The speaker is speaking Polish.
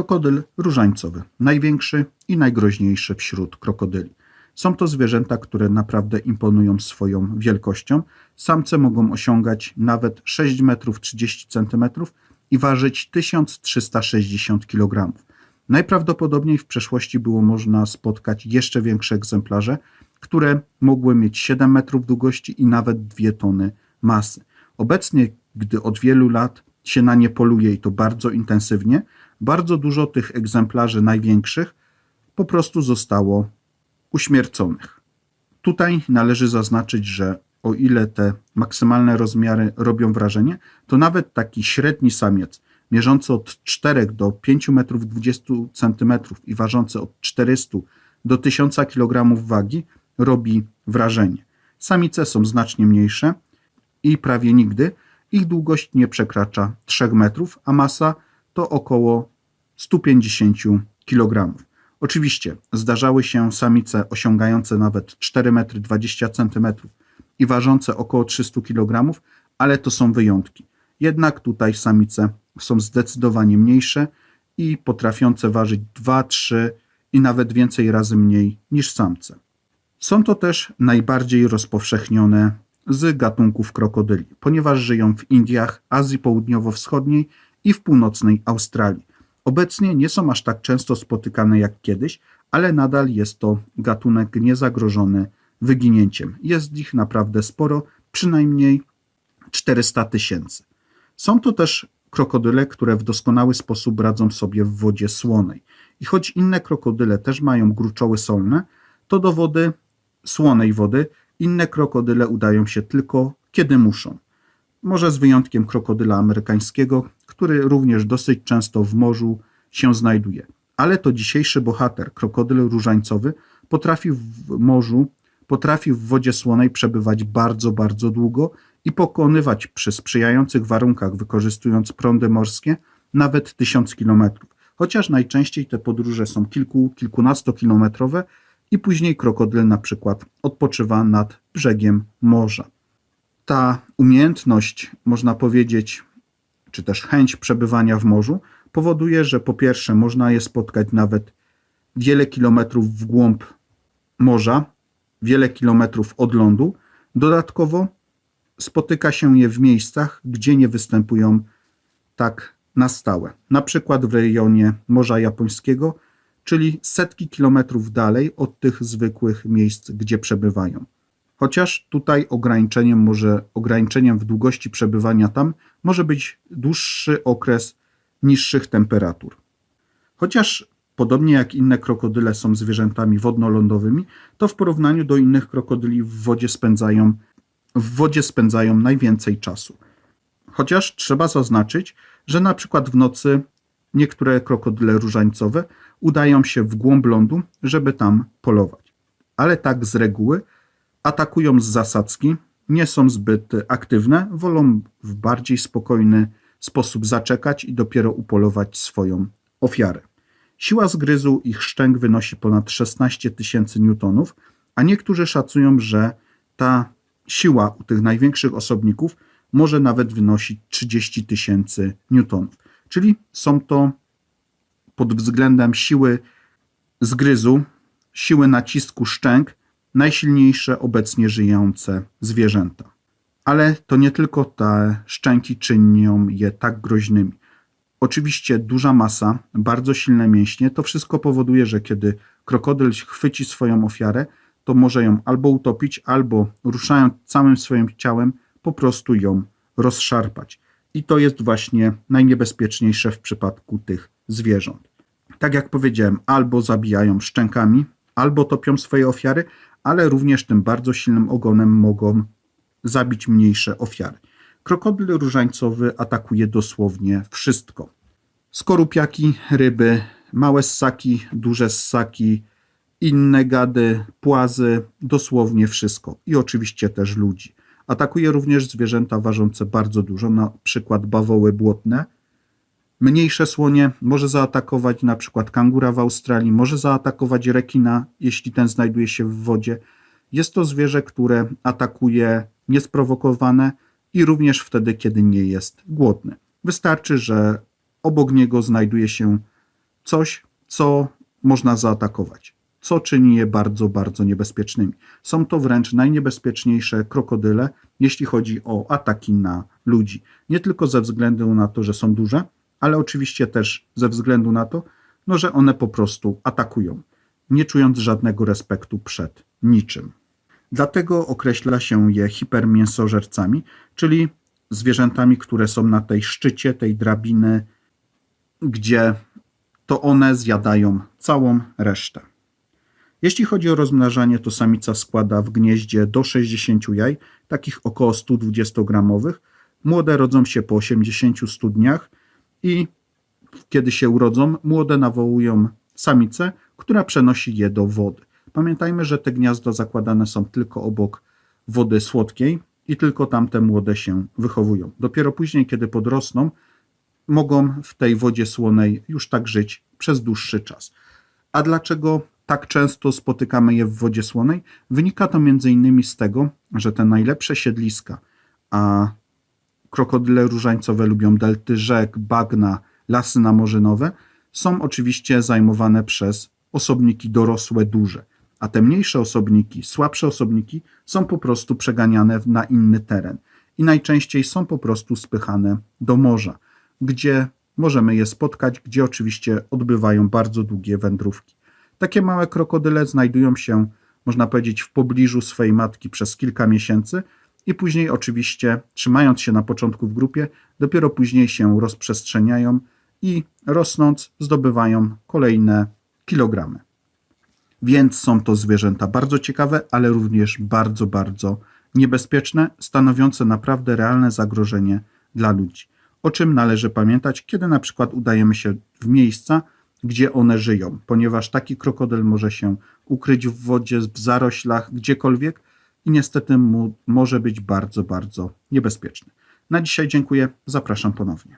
Krokodyl różańcowy, największy i najgroźniejszy wśród krokodyli. Są to zwierzęta, które naprawdę imponują swoją wielkością. Samce mogą osiągać nawet 6 metrów 30 cm i ważyć 1360 kg. Najprawdopodobniej w przeszłości było można spotkać jeszcze większe egzemplarze, które mogły mieć 7 metrów długości i nawet 2 tony masy. Obecnie, gdy od wielu lat się na nie poluje i to bardzo intensywnie, bardzo dużo tych egzemplarzy największych po prostu zostało uśmierconych. Tutaj należy zaznaczyć, że o ile te maksymalne rozmiary robią wrażenie, to nawet taki średni samiec, mierzący od 4 do 5 metrów 20 cm i ważący od 400 do 1000 kg wagi, robi wrażenie. Samice są znacznie mniejsze i prawie nigdy ich długość nie przekracza 3 metrów, a masa to około 150 kg. Oczywiście zdarzały się samice osiągające nawet 4,20 m i ważące około 300 kg, ale to są wyjątki. Jednak tutaj samice są zdecydowanie mniejsze i potrafiące ważyć 2, 3 i nawet więcej razy mniej niż samce. Są to też najbardziej rozpowszechnione z gatunków krokodyli, ponieważ żyją w Indiach, Azji Południowo-Wschodniej i w północnej Australii. Obecnie nie są aż tak często spotykane jak kiedyś, ale nadal jest to gatunek niezagrożony wyginięciem. Jest ich naprawdę sporo, przynajmniej 400 tysięcy. Są to też krokodyle, które w doskonały sposób radzą sobie w wodzie słonej. I choć inne krokodyle też mają gruczoły solne, to do wody słonej wody inne krokodyle udają się tylko kiedy muszą. Może z wyjątkiem krokodyla amerykańskiego, który również dosyć często w morzu się znajduje. Ale to dzisiejszy bohater, krokodyl różańcowy, potrafił w morzu, potrafił w wodzie słonej przebywać bardzo, bardzo długo i pokonywać przy sprzyjających warunkach, wykorzystując prądy morskie, nawet tysiąc kilometrów. Chociaż najczęściej te podróże są kilku, kilkunastokilometrowe i później krokodyl na przykład odpoczywa nad brzegiem morza. Ta umiejętność, można powiedzieć, czy też chęć przebywania w morzu powoduje, że po pierwsze można je spotkać nawet wiele kilometrów w głąb morza, wiele kilometrów od lądu. Dodatkowo spotyka się je w miejscach, gdzie nie występują tak na stałe. Na przykład w rejonie Morza Japońskiego, czyli setki kilometrów dalej od tych zwykłych miejsc, gdzie przebywają. Chociaż tutaj ograniczeniem może ograniczeniem w długości przebywania tam może być dłuższy okres niższych temperatur. Chociaż podobnie jak inne krokodyle są zwierzętami wodno-lądowymi, to w porównaniu do innych krokodyli w wodzie spędzają w wodzie spędzają najwięcej czasu. Chociaż trzeba zaznaczyć, że na przykład w nocy niektóre krokodyle różańcowe udają się w głąb lądu, żeby tam polować. Ale tak z reguły atakują z zasadzki, nie są zbyt aktywne, wolą w bardziej spokojny sposób zaczekać i dopiero upolować swoją ofiarę. Siła zgryzu ich szczęk wynosi ponad 16 tysięcy newtonów, a niektórzy szacują, że ta siła u tych największych osobników może nawet wynosić 30 tysięcy newtonów. Czyli są to pod względem siły zgryzu, siły nacisku szczęk, najsilniejsze obecnie żyjące zwierzęta. Ale to nie tylko te szczęki czynią je tak groźnymi. Oczywiście duża masa, bardzo silne mięśnie, to wszystko powoduje, że kiedy krokodyl chwyci swoją ofiarę, to może ją albo utopić, albo ruszając całym swoim ciałem, po prostu ją rozszarpać. I to jest właśnie najniebezpieczniejsze w przypadku tych zwierząt. Tak jak powiedziałem, albo zabijają szczękami, albo topią swoje ofiary, ale również tym bardzo silnym ogonem mogą zabić mniejsze ofiary. Krokodyl różańcowy atakuje dosłownie wszystko. Skorupiaki, ryby, małe ssaki, duże ssaki, inne gady, płazy, dosłownie wszystko. I oczywiście też ludzi. Atakuje również zwierzęta ważące bardzo dużo, na przykład bawoły błotne. Mniejsze słonie może zaatakować na przykład kangura w Australii, może zaatakować rekina, jeśli ten znajduje się w wodzie. Jest to zwierzę, które atakuje niesprowokowane i również wtedy, kiedy nie jest głodny. Wystarczy, że obok niego znajduje się coś, co można zaatakować, co czyni je bardzo, bardzo niebezpiecznymi. Są to wręcz najniebezpieczniejsze krokodyle, jeśli chodzi o ataki na ludzi. Nie tylko ze względu na to, że są duże, ale oczywiście też ze względu na to, no, że one po prostu atakują, nie czując żadnego respektu przed niczym. Dlatego określa się je hipermięsożercami, czyli zwierzętami, które są na tej szczycie tej drabiny, gdzie to one zjadają całą resztę. Jeśli chodzi o rozmnażanie, to samica składa w gnieździe do 60 jaj, takich około 120 gramowych. Młode rodzą się po 80-100 dniach i kiedy się urodzą, młode nawołują samicę, która przenosi je do wody. Pamiętajmy, że te gniazda zakładane są tylko obok wody słodkiej i tylko tamte młode się wychowują. Dopiero później, kiedy podrosną, mogą w tej wodzie słonej już tak żyć przez dłuższy czas. A dlaczego tak często spotykamy je w wodzie słonej? Wynika to m.in. z tego, że te najlepsze siedliska, a krokodyle różańcowe lubią delty rzek, bagna, lasy namorzynowe, są oczywiście zajmowane przez osobniki dorosłe, duże, a te mniejsze osobniki, słabsze osobniki są po prostu przeganiane na inny teren. I najczęściej są po prostu spychane do morza, gdzie możemy je spotkać, gdzie oczywiście odbywają bardzo długie wędrówki. Takie małe krokodyle znajdują się, można powiedzieć, w pobliżu swojej matki przez kilka miesięcy i później oczywiście, trzymając się na początku w grupie, dopiero później się rozprzestrzeniają i rosnąc zdobywają kolejne kilogramy. Więc są to zwierzęta bardzo ciekawe, ale również bardzo, bardzo niebezpieczne, stanowiące naprawdę realne zagrożenie dla ludzi. O czym należy pamiętać, kiedy na przykład udajemy się w miejsca, gdzie one żyją, ponieważ taki krokodyl może się ukryć w wodzie, w zaroślach, gdziekolwiek i niestety mu może być bardzo, bardzo niebezpieczny. Na dzisiaj dziękuję, zapraszam ponownie.